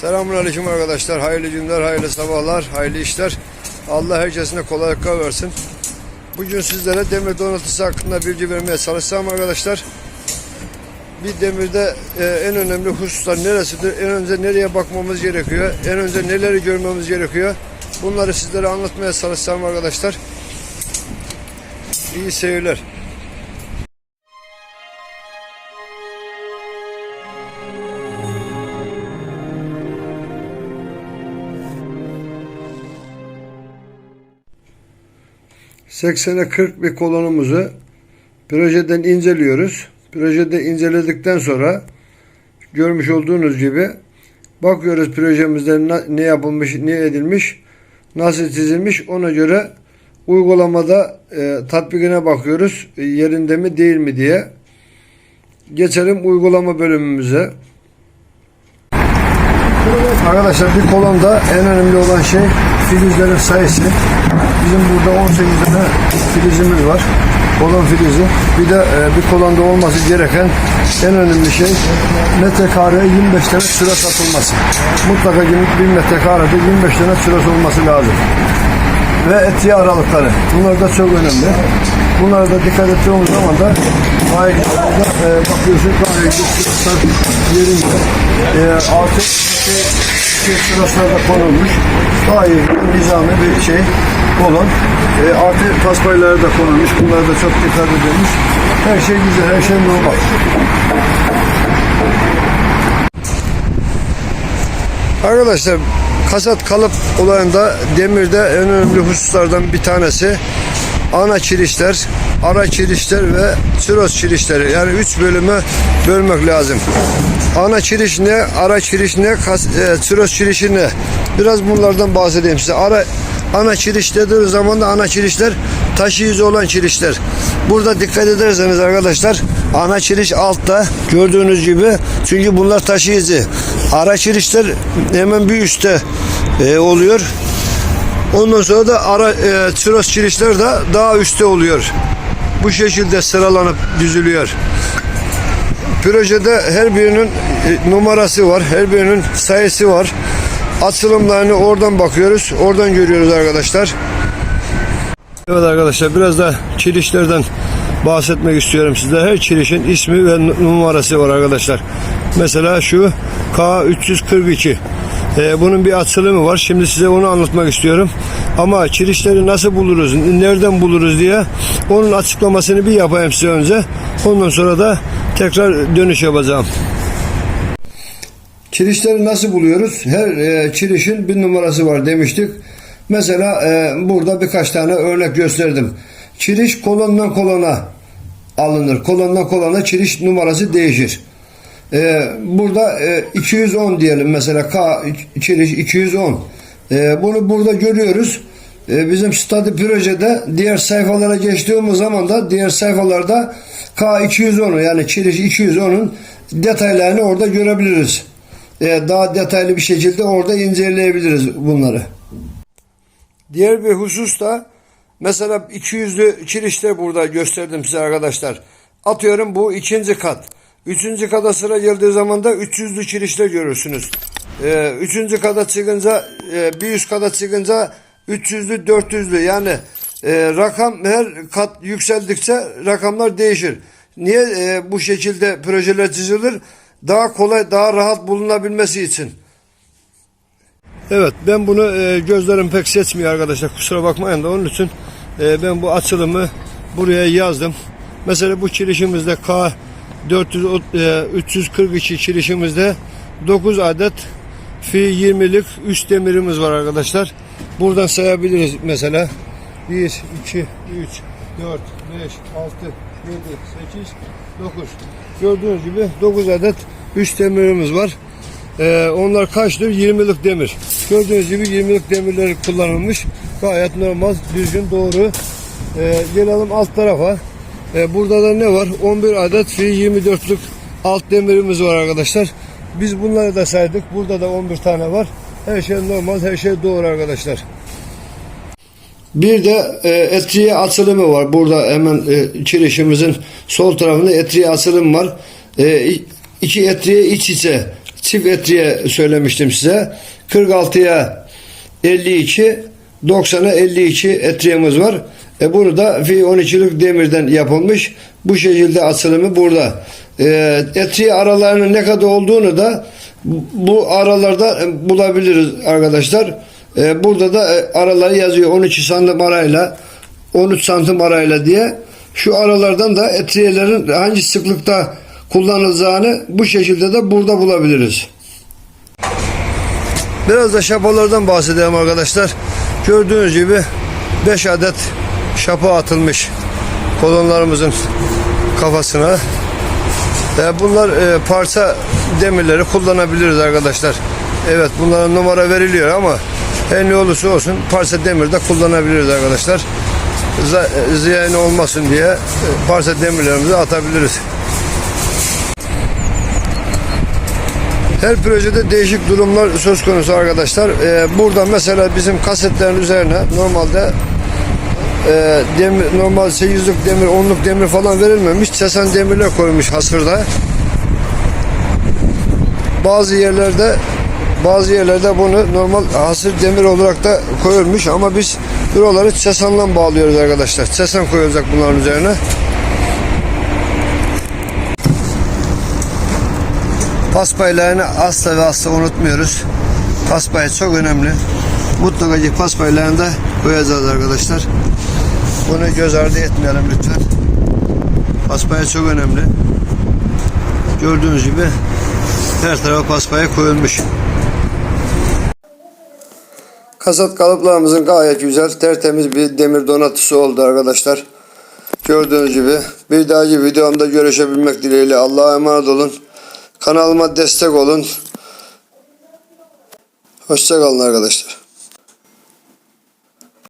Selamünaleyküm arkadaşlar. Hayırlı günler, hayırlı sabahlar, hayırlı işler. Allah herkesine kolaylıklar versin. Bugün sizlere demir donatısı hakkında bilgi vermeye çalışacağım arkadaşlar. Bir demirde e, en önemli hususlar neresidir? En önce nereye bakmamız gerekiyor? En önce neleri görmemiz gerekiyor? Bunları sizlere anlatmaya çalışacağım arkadaşlar. İyi seyirler. ...80'e 40 bir kolonumuzu... ...projeden inceliyoruz. Projede inceledikten sonra... ...görmüş olduğunuz gibi... ...bakıyoruz projemizde ne yapılmış, ne edilmiş... ...nasıl çizilmiş. Ona göre... ...uygulamada e, tatbikine bakıyoruz... e, ...yerinde mi değil mi diye... ...geçelim uygulama bölümümüze... Arkadaşlar bir kolonda en önemli olan şey filizlerin sayısı. Bizim burada 18 tane filizimiz var. Kolon filizi. Bir de e, bir kolonda olması gereken en önemli şey metrekareye 25 tane sıra satılması. Mutlaka bir metrekarede 25 tane sırası olması lazım. Ve etiye aralıkları. Bunlar da çok önemli. Bunlara da dikkat ettiğimiz zaman da orada, e, bakıyorsun gayet sıraslar yerinde. E, artık şey, şey sıraslarda konulmuş. Gayet nizami bir şey olan. E, artı paspayları da konulmuş. Bunlara da çok dikkat edilmiş. Her şey güzel, her şey normal. Arkadaşlar kasat kalıp olayında demirde en önemli hususlardan bir tanesi ana çirişler, ara çirişler ve çiroz çirişleri. Yani üç bölümü bölmek lazım. Ana çiriş ne, ara çiriş ne, kas, e, çiroz çirişi ne? Biraz bunlardan bahsedeyim size. Ara ana çiriş dediğimiz zaman da ana çirişler taşıyıcı olan çirişler. Burada dikkat ederseniz arkadaşlar ana çiriş altta gördüğünüz gibi çünkü bunlar taşıyıcı. Ara çirişler hemen bir üstte e, oluyor. Ondan sonra da ara e, çiroz çirişler de daha üstte oluyor. Bu şekilde sıralanıp düzülüyor. Projede her birinin e, numarası var. Her birinin sayısı var. Açılımlarını oradan bakıyoruz. Oradan görüyoruz arkadaşlar. Evet arkadaşlar biraz da çirişlerden bahsetmek istiyorum size. Her çirişin ismi ve nu- numarası var arkadaşlar. Mesela şu K342. Ee, bunun bir açılımı var. Şimdi size onu anlatmak istiyorum. Ama çirişleri nasıl buluruz, nereden buluruz diye onun açıklamasını bir yapayım size önce. Ondan sonra da tekrar dönüş yapacağım. Çirişleri nasıl buluyoruz? Her e, çirişin bir numarası var demiştik. Mesela e, burada birkaç tane örnek gösterdim. Çiriş kolondan kolona alınır. Kolondan kolona çiriş numarası değişir. E, burada e, 210 diyelim mesela K çiriş 210. E, bunu burada görüyoruz. E, bizim stadı projede diğer sayfalara geçtiğimiz zaman da diğer sayfalarda K210'u yani çiriş 210'un detaylarını orada görebiliriz. E, daha detaylı bir şekilde orada inceleyebiliriz bunları. Diğer bir husus da mesela 200'lü kirişte burada gösterdim size arkadaşlar. Atıyorum bu ikinci kat. Üçüncü kata sıra geldiği zaman da 300'lü kirişte görürsünüz. Ee, üçüncü kata çıkınca e, bir üst kata çıkınca 300'lü 400'lü yani e, rakam her kat yükseldikçe rakamlar değişir. Niye e, bu şekilde projeler çizilir? Daha kolay, daha rahat bulunabilmesi için. Evet ben bunu e, gözlerim pek seçmiyor arkadaşlar kusura bakmayın da onun için e, ben bu açılımı buraya yazdım. Mesela bu kirişimizde K 400, e, 342 kirişimizde 9 adet fi 20'lik üst demirimiz var arkadaşlar. Buradan sayabiliriz mesela 1, 2, 3, 4, 5, 6, 7, 8, 9. Gördüğünüz gibi 9 adet üst demirimiz var. Ee, onlar kaçtır? 20'lik demir. Gördüğünüz gibi 20'lik demirleri kullanılmış. Gayet normal, düzgün, doğru. Ee, gelelim alt tarafa. Ee, burada da ne var? 11 adet fi 24'lük alt demirimiz var arkadaşlar. Biz bunları da saydık. Burada da 11 tane var. Her şey normal, her şey doğru arkadaşlar. Bir de e, etriye açılımı var. Burada hemen e, kirişimizin sol tarafında etriye açılım var. E, iki etriye iç içe çift etriye söylemiştim size. 46'ya 52, 90'a 52 etriyemiz var. E bunu da fi 12'lik demirden yapılmış. Bu şekilde açılımı burada. E, etriye aralarının ne kadar olduğunu da bu aralarda e, bulabiliriz arkadaşlar. E, burada da e, araları yazıyor 12 santim arayla 13 santim arayla diye. Şu aralardan da etriyelerin hangi sıklıkta kullanılacağını bu şekilde de burada bulabiliriz. Biraz da şapalardan bahsedelim arkadaşlar. Gördüğünüz gibi 5 adet şapa atılmış kolonlarımızın kafasına. E, bunlar e, parça demirleri kullanabiliriz arkadaşlar. Evet bunların numara veriliyor ama her ne olursa olsun parça demir de kullanabiliriz arkadaşlar. Ziyan olmasın diye e, parça demirlerimizi atabiliriz. Her projede değişik durumlar söz konusu arkadaşlar. Ee, burada mesela bizim kasetlerin üzerine normalde e, demir, normal 8'lik demir, 10'luk demir falan verilmemiş. Çesen demirler koymuş hasırda. Bazı yerlerde bazı yerlerde bunu normal hasır demir olarak da koyulmuş ama biz buraları çesanla bağlıyoruz arkadaşlar. Çesan koyulacak bunların üzerine. Paspaylarını asla ve asla unutmuyoruz. Paspay çok önemli. Mutlaka ki paspaylarını da koyacağız arkadaşlar. Bunu göz ardı etmeyelim lütfen. Paspaya çok önemli. Gördüğünüz gibi her tarafa paspaya koyulmuş. Kasat kalıplarımızın gayet güzel, tertemiz bir demir donatısı oldu arkadaşlar. Gördüğünüz gibi bir dahaki videomda görüşebilmek dileğiyle Allah'a emanet olun. Kanalıma destek olun. Hoşçakalın arkadaşlar.